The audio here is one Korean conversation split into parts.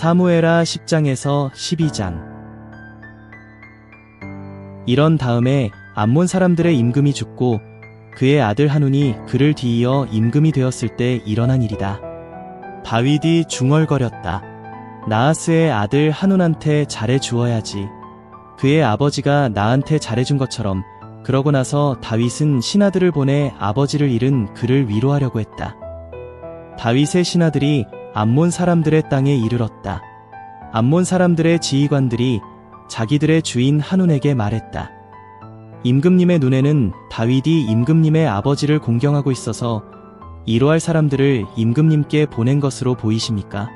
사무에라 10장에서 12장 이런 다음에 암몬 사람들의 임금이 죽고 그의 아들 한운이 그를 뒤이어 임금이 되었을 때 일어난 일이다. 다윗이 중얼거렸다. 나하스의 아들 한운한테 잘해 주어야지. 그의 아버지가 나한테 잘해준 것처럼 그러고 나서 다윗은 신하들을 보내 아버지를 잃은 그를 위로하려고 했다. 다윗의 신하들이 암몬 사람들의 땅에 이르렀다. 암몬 사람들의 지휘관들이 자기들의 주인 한운에게 말했다. 임금님의 눈에는 다윗이 임금님의 아버지를 공경하고 있어서 이로할 사람들을 임금님께 보낸 것으로 보이십니까?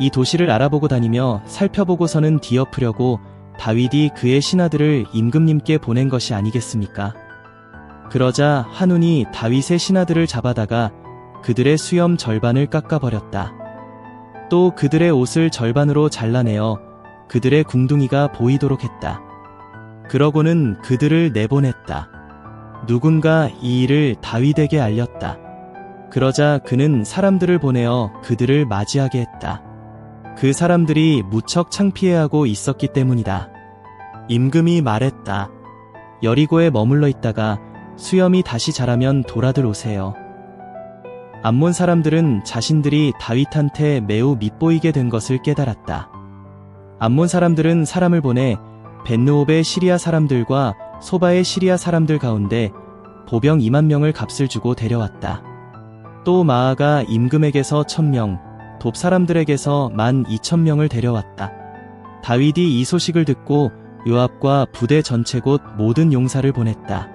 이 도시를 알아보고 다니며 살펴보고서는 뒤엎으려고 다윗이 그의 신하들을 임금님께 보낸 것이 아니겠습니까? 그러자 한운이 다윗의 신하들을 잡아다가 그들의 수염 절반을 깎아버렸다. 또 그들의 옷을 절반으로 잘라내어 그들의 궁둥이가 보이도록 했다. 그러고는 그들을 내보냈다. 누군가 이 일을 다윗에게 알렸다. 그러자 그는 사람들을 보내어 그들을 맞이하게 했다. 그 사람들이 무척 창피해하고 있었기 때문이다. 임금이 말했다. 여리고에 머물러 있다가 수염이 다시 자라면 돌아들 오세요. 암몬 사람들은 자신들이 다윗한테 매우 밉보이게 된 것을 깨달았다. 암몬 사람들은 사람을 보내 벤누옵의 시리아 사람들과 소바의 시리아 사람들 가운데 보병 2만 명을 값을 주고 데려왔다. 또 마아가 임금에게서 천명, 돕 사람들에게서 만 2천 명을 데려왔다. 다윗이 이 소식을 듣고 요압과 부대 전체 곳 모든 용사를 보냈다.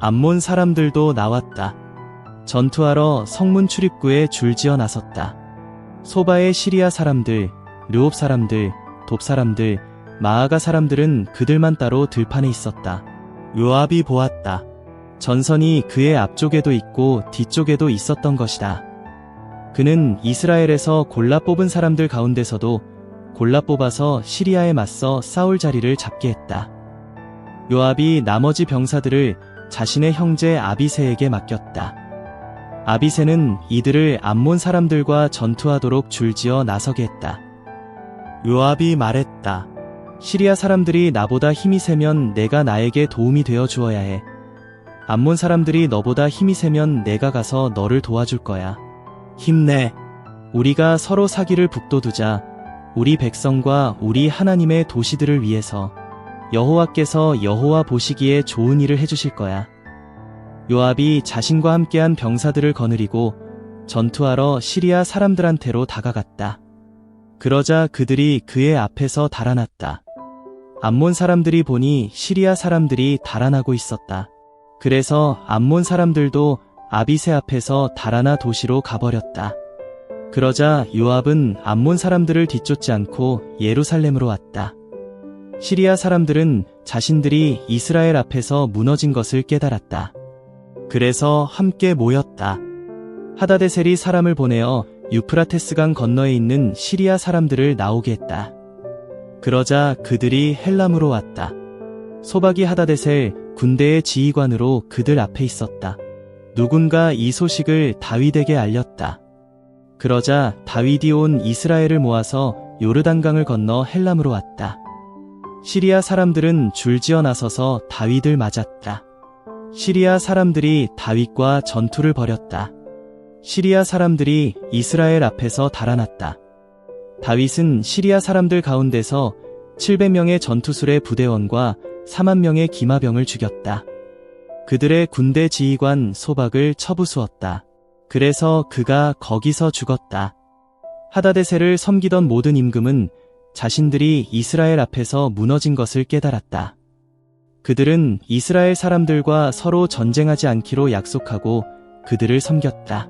암몬 사람들도 나왔다. 전투하러 성문 출입구에 줄지어 나섰다. 소바의 시리아 사람들, 르옵 사람들, 돕 사람들, 마아가 사람들은 그들만 따로 들판에 있었다. 요압이 보았다. 전선이 그의 앞쪽에도 있고 뒤쪽에도 있었던 것이다. 그는 이스라엘에서 골라 뽑은 사람들 가운데서도 골라 뽑아서 시리아에 맞서 싸울 자리를 잡게 했다. 요압이 나머지 병사들을 자신의 형제 아비세에게 맡겼다. 아비세는 이들을 암몬 사람들과 전투하도록 줄지어 나서게 했다. 요압이 말했다. 시리아 사람들이 나보다 힘이 세면 내가 나에게 도움이 되어 주어야 해. 암몬 사람들이 너보다 힘이 세면 내가 가서 너를 도와줄 거야. 힘내. 우리가 서로 사기를 북돋우자. 우리 백성과 우리 하나님의 도시들을 위해서 여호와께서 여호와 보시기에 좋은 일을 해주실 거야. 요압이 자신과 함께한 병사들을 거느리고 전투하러 시리아 사람들한테로 다가갔다. 그러자 그들이 그의 앞에서 달아났다. 암몬 사람들이 보니 시리아 사람들이 달아나고 있었다. 그래서 암몬 사람들도 아비세 앞에서 달아나 도시로 가버렸다. 그러자 요압은 암몬 사람들을 뒤쫓지 않고 예루살렘으로 왔다. 시리아 사람들은 자신들이 이스라엘 앞에서 무너진 것을 깨달았다. 그래서 함께 모였다. 하다데셀이 사람을 보내어 유프라테스강 건너에 있는 시리아 사람들을 나오게 했다. 그러자 그들이 헬람으로 왔다. 소박이 하다데셀 군대의 지휘관으로 그들 앞에 있었다. 누군가 이 소식을 다윗에게 알렸다. 그러자 다윗이 온 이스라엘을 모아서 요르단강을 건너 헬람으로 왔다. 시리아 사람들은 줄지어 나서서 다윗을 맞았다. 시리아 사람들이 다윗과 전투를 벌였다. 시리아 사람들이 이스라엘 앞에서 달아났다. 다윗은 시리아 사람들 가운데서 700명의 전투술의 부대원과 4만 명의 기마병을 죽였다. 그들의 군대 지휘관 소박을 처부수었다. 그래서 그가 거기서 죽었다. 하다데세를 섬기던 모든 임금은 자신들이 이스라엘 앞에서 무너진 것을 깨달았다. 그들은 이스라엘 사람들과 서로 전쟁하지 않기로 약속하고 그들을 섬겼다.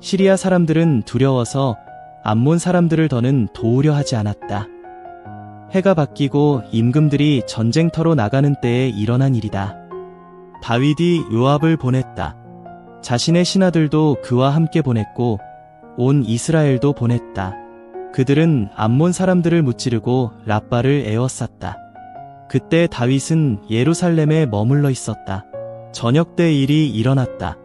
시리아 사람들은 두려워서 암몬 사람들을 더는 도우려 하지 않았다. 해가 바뀌고 임금들이 전쟁터로 나가는 때에 일어난 일이다. 다윗이 요압을 보냈다. 자신의 신하들도 그와 함께 보냈고 온 이스라엘도 보냈다. 그들은 암몬 사람들을 무찌르고 라빠를 에워쌌다. 그때 다윗은 예루살렘에 머물러 있었다. 저녁 때 일이 일어났다.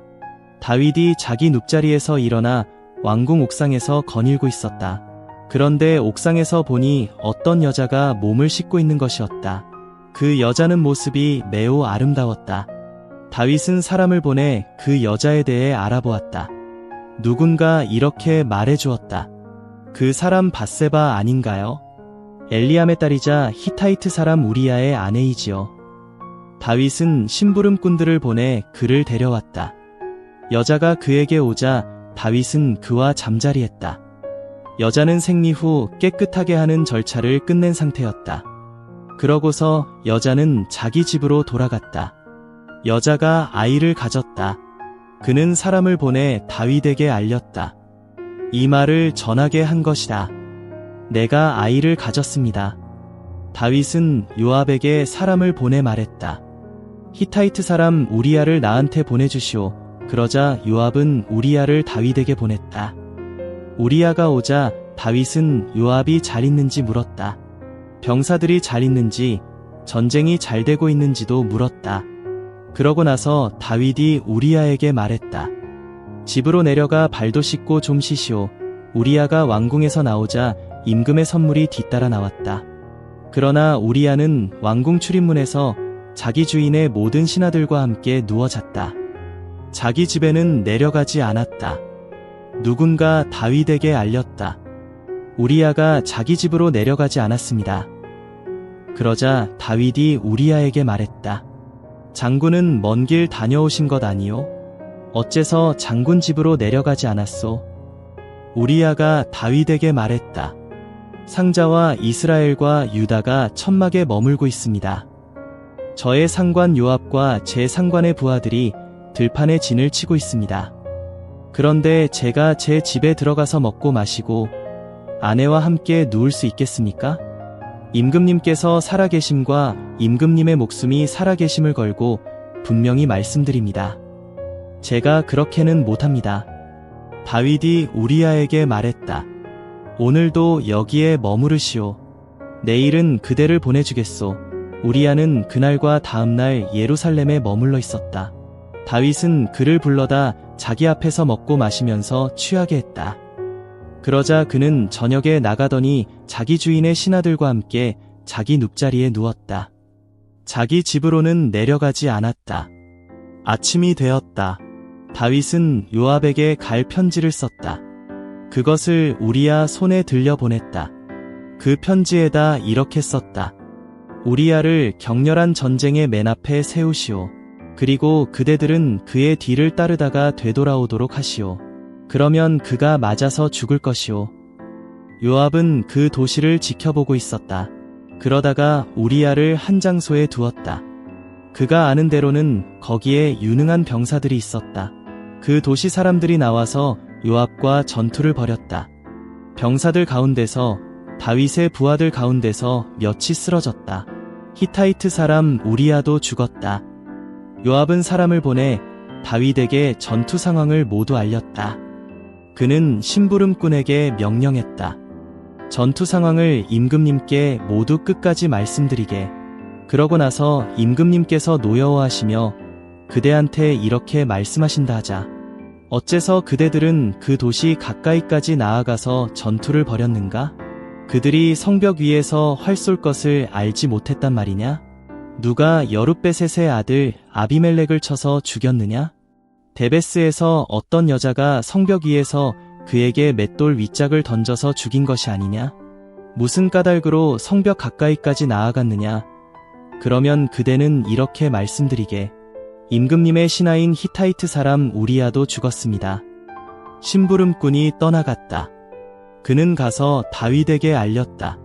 다윗이 자기 눕자리에서 일어나 왕궁 옥상에서 거닐고 있었다. 그런데 옥상에서 보니 어떤 여자가 몸을 씻고 있는 것이었다. 그 여자는 모습이 매우 아름다웠다. 다윗은 사람을 보내 그 여자에 대해 알아보았다. 누군가 이렇게 말해 주었다. 그 사람 바세바 아닌가요? 엘리암의 딸이자 히타이트 사람 우리아의 아내이지요. 다윗은 심부름꾼들을 보내 그를 데려왔다. 여자가 그에게 오자 다윗은 그와 잠자리했다. 여자는 생리 후 깨끗하게 하는 절차를 끝낸 상태였다. 그러고서 여자는 자기 집으로 돌아갔다. 여자가 아이를 가졌다. 그는 사람을 보내 다윗에게 알렸다. 이 말을 전하게 한 것이다. 내가 아이를 가졌습니다. 다윗은 요압에게 사람을 보내 말했다. 히타이트 사람 우리아를 나한테 보내주시오. 그러자 요압은 우리아를 다윗에게 보냈다. 우리아가 오자 다윗은 요압이 잘 있는지 물었다. 병사들이 잘 있는지, 전쟁이 잘 되고 있는지도 물었다. 그러고 나서 다윗이 우리아에게 말했다. 집으로 내려가 발도 씻고 좀 쉬시오. 우리아가 왕궁에서 나오자 임금의 선물이 뒤따라 나왔다. 그러나 우리아는 왕궁 출입문에서 자기 주인의 모든 신하들과 함께 누워 잤다. 자기 집에는 내려가지 않았다. 누군가 다윗에게 알렸다. 우리아가 자기 집으로 내려가지 않았습니다. 그러자 다윗이 우리아에게 말했다. 장군은 먼 길 다녀오신 것 아니요? 어째서 장군 집으로 내려가지 않았소? 우리아가 다윗에게 말했다. 상자와 이스라엘과 유다가 천막에 머물고 있습니다. 저의 상관 요압과 제 상관의 부하들이 들판에 진을 치고 있습니다. 그런데 제가 제 집에 들어가서 먹고 마시고 아내와 함께 누울 수 있겠습니까? 임금님께서 살아계심과 임금님의 목숨이 살아계심을 걸고 분명히 말씀드립니다. 제가 그렇게는 못합니다. 다윗이 우리아에게 말했다. 오늘도 여기에 머무르시오. 내일은 그대를 보내주겠소. 우리아는 그날과 다음날 예루살렘에 머물러 있었다. 다윗은 그를 불러다 자기 앞에서 먹고 마시면서 취하게 했다. 그러자 그는 저녁에 나가더니 자기 주인의 신하들과 함께 자기 눕자리에 누웠다. 자기 집으로는 내려가지 않았다. 아침이 되었다. 다윗은 요압에게 갈 편지를 썼다. 그것을 우리아 손에 들려 보냈다. 그 편지에다 이렇게 썼다. 우리아를 격렬한 전쟁의 맨 앞에 세우시오. 그리고 그대들은 그의 뒤를 따르다가 되돌아오도록 하시오. 그러면 그가 맞아서 죽을 것이오. 요압은 그 도시를 지켜보고 있었다. 그러다가 우리아를 한 장소에 두었다. 그가 아는 대로는 거기에 유능한 병사들이 있었다. 그 도시 사람들이 나와서 요압과 전투를 벌였다. 병사들 가운데서 다윗의 부하들 가운데서 몇이 쓰러졌다. 히타이트 사람 우리아도 죽었다. 요압은 사람을 보내 다윗에게 전투 상황을 모두 알렸다. 그는 심부름꾼에게 명령했다. 전투 상황을 임금님께 모두 끝까지 말씀드리게. 그러고 나서 임금님께서 노여워하시며 그대한테 이렇게 말씀하신다 하자. 어째서 그대들은 그 도시 가까이까지 나아가서 전투를 벌였는가? 그들이 성벽 위에서 활 쏠 것을 알지 못했단 말이냐? 누가 여룻베셋의 아들 아비멜렉을 쳐서 죽였느냐? 데베스에서 어떤 여자가 성벽 위에서 그에게 맷돌 윗짝을 던져서 죽인 것이 아니냐? 무슨 까닭으로 성벽 가까이까지 나아갔느냐? 그러면 그대는 이렇게 말씀드리게. 임금님의 신하인 히타이트 사람 우리아도 죽었습니다. 심부름꾼이 떠나갔다. 그는 가서 다윗에게 알렸다.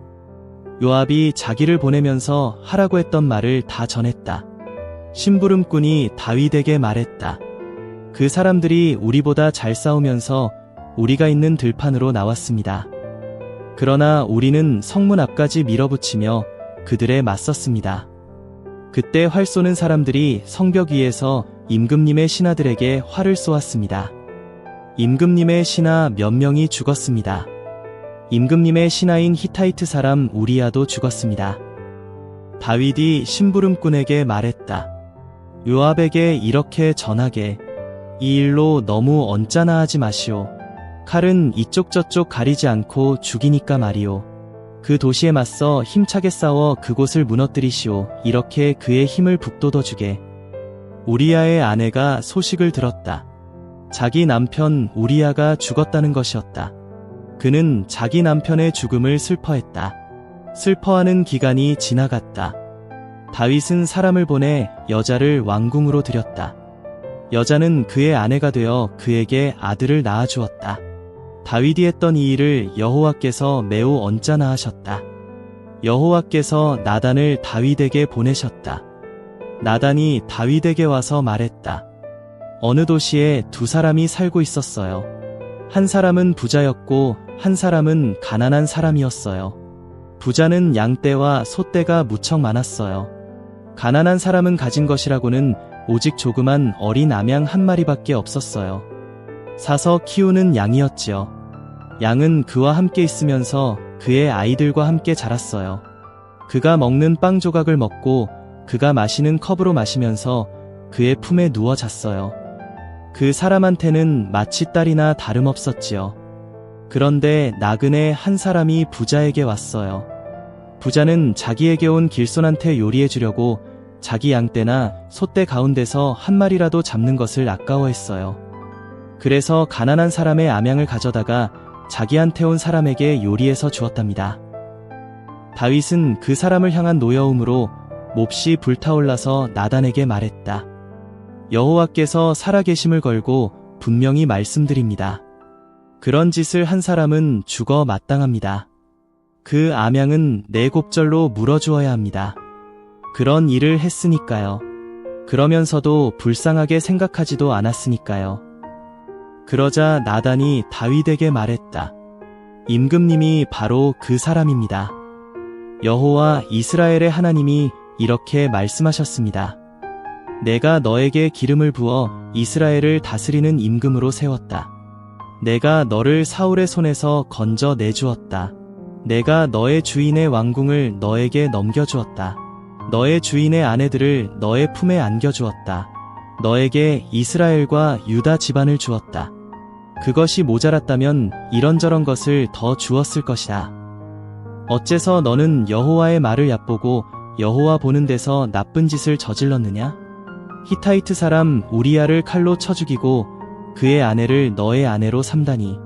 요압이 자기를 보내면서 하라고 했던 말을 다 전했다. 심부름꾼이 다윗에게 말했다. 그 사람들이 우리보다 잘 싸우면서 우리가 있는 들판으로 나왔습니다. 그러나 우리는 성문 앞까지 밀어붙이며 그들에 맞섰습니다. 그때 활 쏘는 사람들이 성벽 위에서 임금님의 신하들에게 활을 쏘았습니다. 임금님의 신하 몇 명이 죽었습니다. 임금님의 신하인 히타이트 사람 우리아도 죽었습니다. 다윗이 심부름꾼에게 말했다. 요압에게 이렇게 전하게 이 일로 너무 언짢아 하지 마시오. 칼은 이쪽 저쪽 가리지 않고 죽이니까 말이오. 그 도시에 맞서 힘차게 싸워 그곳을 무너뜨리시오. 이렇게 그의 힘을 북돋워주게. 우리야의 아내가 소식을 들었다. 자기 남편 우리야가 죽었다는 것이었다. 그는 자기 남편의 죽음을 슬퍼했다. 슬퍼하는 기간이 지나갔다. 다윗은 사람을 보내 여자를 왕궁으로 들였다. 여자는 그의 아내가 되어 그에게 아들을 낳아주었다. 다윗이 했던 이 일을 여호와께서 매우 언짢아 하셨다. 여호와께서 나단을 다윗에게 보내셨다. 나단이 다윗에게 와서 말했다. 어느 도시에 두 사람이 살고 있었어요. 한 사람은 부자였고 한 사람은 가난한 사람이었어요. 부자는 양떼와 소떼가 무척 많았어요. 가난한 사람은 가진 것이라고는 오직 조그만 어린 암양 한 마리밖에 없었어요. 사서 키우는 양이었지요. 양은 그와 함께 있으면서 그의 아이들과 함께 자랐어요. 그가 먹는 빵 조각을 먹고 그가 마시는 컵으로 마시면서 그의 품에 누워 잤어요. 그 사람한테는 마치 딸이나 다름없었지요. 그런데 나그네 한 사람이 부자에게 왔어요. 부자는 자기에게 온 길손한테 요리해 주려고 자기 양떼나 소떼 가운데서 한 마리라도 잡는 것을 아까워했어요. 그래서 가난한 사람의 암양을 가져다가 자기한테 온 사람에게 요리해서 주었답니다. 다윗은 그 사람을 향한 노여움으로 몹시 불타올라서 나단에게 말했다. 여호와께서 살아계심을 걸고 분명히 말씀드립니다. 그런 짓을 한 사람은 죽어 마땅합니다. 그 암양은 내 곱절로 물어주어야 합니다. 그런 일을 했으니까요. 그러면서도 불쌍하게 생각하지도 않았으니까요. 그러자 나단이 다윗에게 말했다. 임금님이 바로 그 사람입니다. 여호와 이스라엘의 하나님이 이렇게 말씀하셨습니다. 내가 너에게 기름을 부어 이스라엘을 다스리는 임금으로 세웠다. 내가 너를 사울의 손에서 건져 내주었다. 내가 너의 주인의 왕궁을 너에게 넘겨주었다. 너의 주인의 아내들을 너의 품에 안겨주었다. 너에게 이스라엘과 유다 집안을 주었다. 그것이 모자랐다면 이런저런 것을 더 주었을 것이다. 어째서 너는 여호와의 말을 얕보고 여호와 보는 데서 나쁜 짓을 저질렀느냐? 히타이트 사람 우리야를 칼로 쳐 죽이고 그의 아내를 너의 아내로 삼다니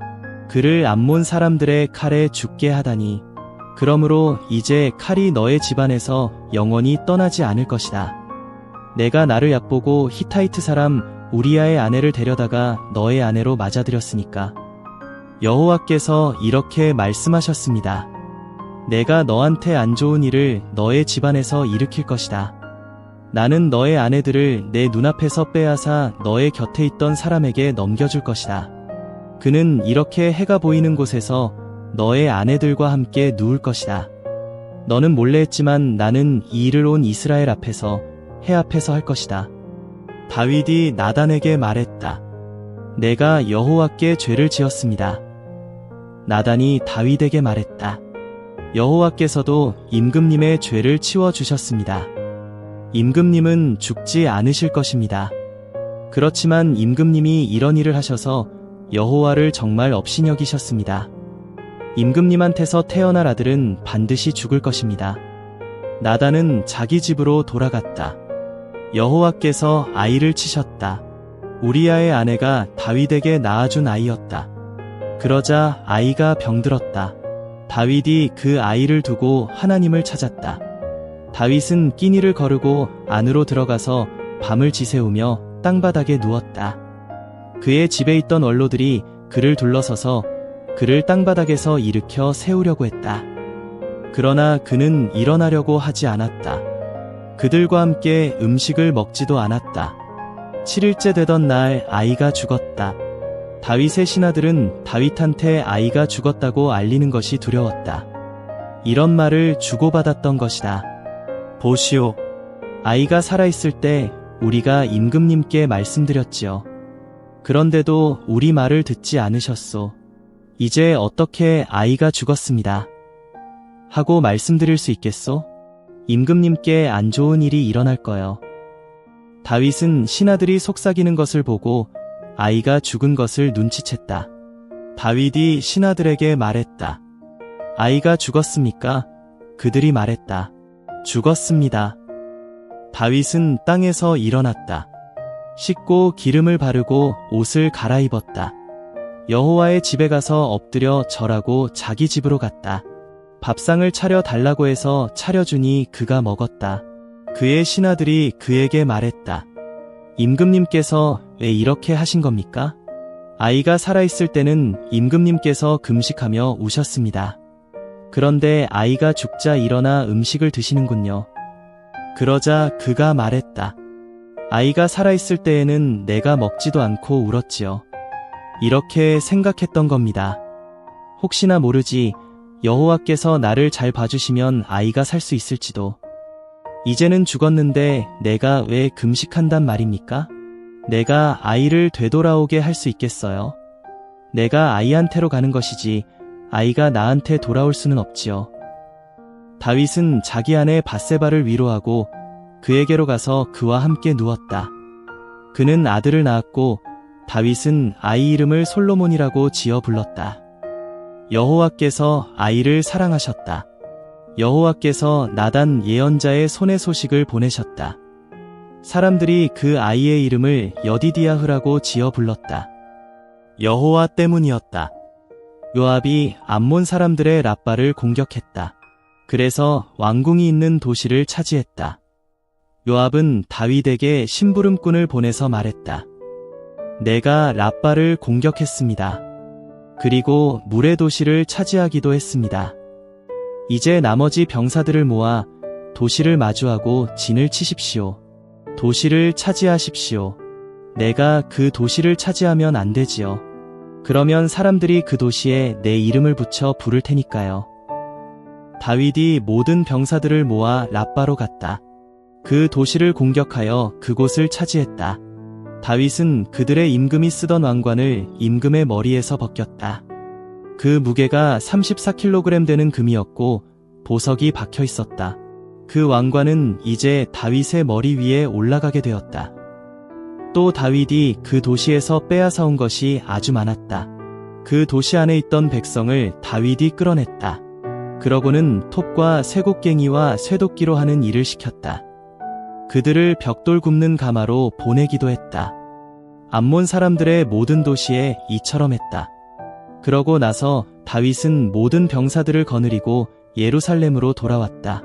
그를 암몬 사람들의 칼에 죽게 하다니 그러므로 이제 칼이 너의 집안에서 영원히 떠나지 않을 것이다. 내가 나를 얕보고 히타이트 사람 우리야의 아내를 데려다가 너의 아내로 맞아들였으니까 여호와께서 이렇게 말씀하셨습니다. 내가 너한테 안 좋은 일을 너의 집안에서 일으킬 것이다. 나는 너의 아내들을 내 눈앞에서 빼앗아 너의 곁에 있던 사람에게 넘겨줄 것이다. 그는 이렇게 해가 보이는 곳에서 너의 아내들과 함께 누울 것이다. 너는 몰래 했지만 나는 이 일을 온 이스라엘 앞에서 해 앞에서 할 것이다. 다윗이 나단에게 말했다. 내가 여호와께 죄를 지었습니다. 나단이 다윗에게 말했다. 여호와께서도 임금님의 죄를 치워 주셨습니다. 임금님은 죽지 않으실 것입니다. 그렇지만 임금님이 이런 일을 하셔서 여호와를 정말 업신여기셨습니다. 임금님한테서 태어날 아들은 반드시 죽을 것입니다. 나단은 자기 집으로 돌아갔다. 여호와께서 아이를 치셨다. 우리야의 아내가 다윗에게 낳아준 아이였다. 그러자 아이가 병들었다. 다윗이 그 아이를 두고 하나님을 찾았다. 다윗은 끼니를 거르고 안으로 들어가서 밤을 지새우며 땅바닥에 누웠다. 그의 집에 있던 원로들이 그를 둘러서서 그를 땅바닥에서 일으켜 세우려고 했다. 그러나 그는 일어나려고 하지 않았다. 그들과 함께 음식을 먹지도 않았다. 7일째 되던 날 아이가 죽었다. 다윗의 신하들은 다윗한테 아이가 죽었다고 알리는 것이 두려웠다. 이런 말을 주고받았던 것이다. 보시오. 아이가 살아있을 때 우리가 임금님께 말씀드렸지요. 그런데도 우리 말을 듣지 않으셨소. 이제 어떻게 아이가 죽었습니다. 하고 말씀드릴 수 있겠소? 임금님께 안 좋은 일이 일어날 거요. 다윗은 신하들이 속삭이는 것을 보고 아이가 죽은 것을 눈치챘다. 다윗이 신하들에게 말했다. 아이가 죽었습니까? 그들이 말했다. 죽었습니다. 다윗은 땅에서 일어났다. 씻고 기름을 바르고 옷을 갈아입었다. 여호와의 집에 가서 엎드려 절하고 자기 집으로 갔다. 밥상을 차려 달라고 해서 차려주니 그가 먹었다. 그의 신하들이 그에게 말했다. 임금님께서 왜 이렇게 하신 겁니까? 아이가 살아있을 때는 임금님께서 금식하며 우셨습니다. 그런데 아이가 죽자 일어나 음식을 드시는군요. 그러자 그가 말했다. 아이가 살아있을 때에는 내가 먹지도 않고 울었지요. 이렇게 생각했던 겁니다. 혹시나 모르지 여호와께서 나를 잘 봐주시면 아이가 살 수 있을지도. 이제는 죽었는데 내가 왜 금식한단 말입니까? 내가 아이를 되돌아오게 할 수 있겠어요? 내가 아이한테로 가는 것이지 아이가 나한테 돌아올 수는 없지요. 다윗은 자기 아내 바세바를 위로하고 그에게로 가서 그와 함께 누웠다. 그는 아들을 낳았고 다윗은 아이 이름을 솔로몬이라고 지어 불렀다. 여호와께서 아이를 사랑하셨다. 여호와께서 나단 예언자의 손에 소식을 보내셨다. 사람들이 그 아이의 이름을 여디디야흐라고 지어 불렀다. 여호와 때문이었다. 요압이 암몬 사람들의 라빠를 공격했다. 그래서 왕궁이 있는 도시를 차지했다. 요압은 다윗에게 심부름꾼을 보내서 말했다. 내가 라빠를 공격했습니다. 그리고 물의 도시를 차지하기도 했습니다. 이제 나머지 병사들을 모아 도시를 마주하고 진을 치십시오. 도시를 차지하십시오. 내가 그 도시를 차지하면 안 되지요. 그러면 사람들이 그 도시에 내 이름을 붙여 부를 테니까요. 다윗이 모든 병사들을 모아 라빠로 갔다. 그 도시를 공격하여 그곳을 차지했다. 다윗은 그들의 임금이 쓰던 왕관을 임금의 머리에서 벗겼다. 그 무게가 34kg 되는 금이었고 보석이 박혀 있었다. 그 왕관은 이제 다윗의 머리 위에 올라가게 되었다. 또 다윗이 그 도시에서 빼앗아온 것이 아주 많았다. 그 도시 안에 있던 백성을 다윗이 끌어냈다. 그러고는 톱과 쇠곡갱이와 쇠도끼로 하는 일을 시켰다. 그들을 벽돌 굽는 가마로 보내기도 했다. 암몬 사람들의 모든 도시에 이처럼 했다. 그러고 나서 다윗은 모든 병사들을 거느리고 예루살렘으로 돌아왔다.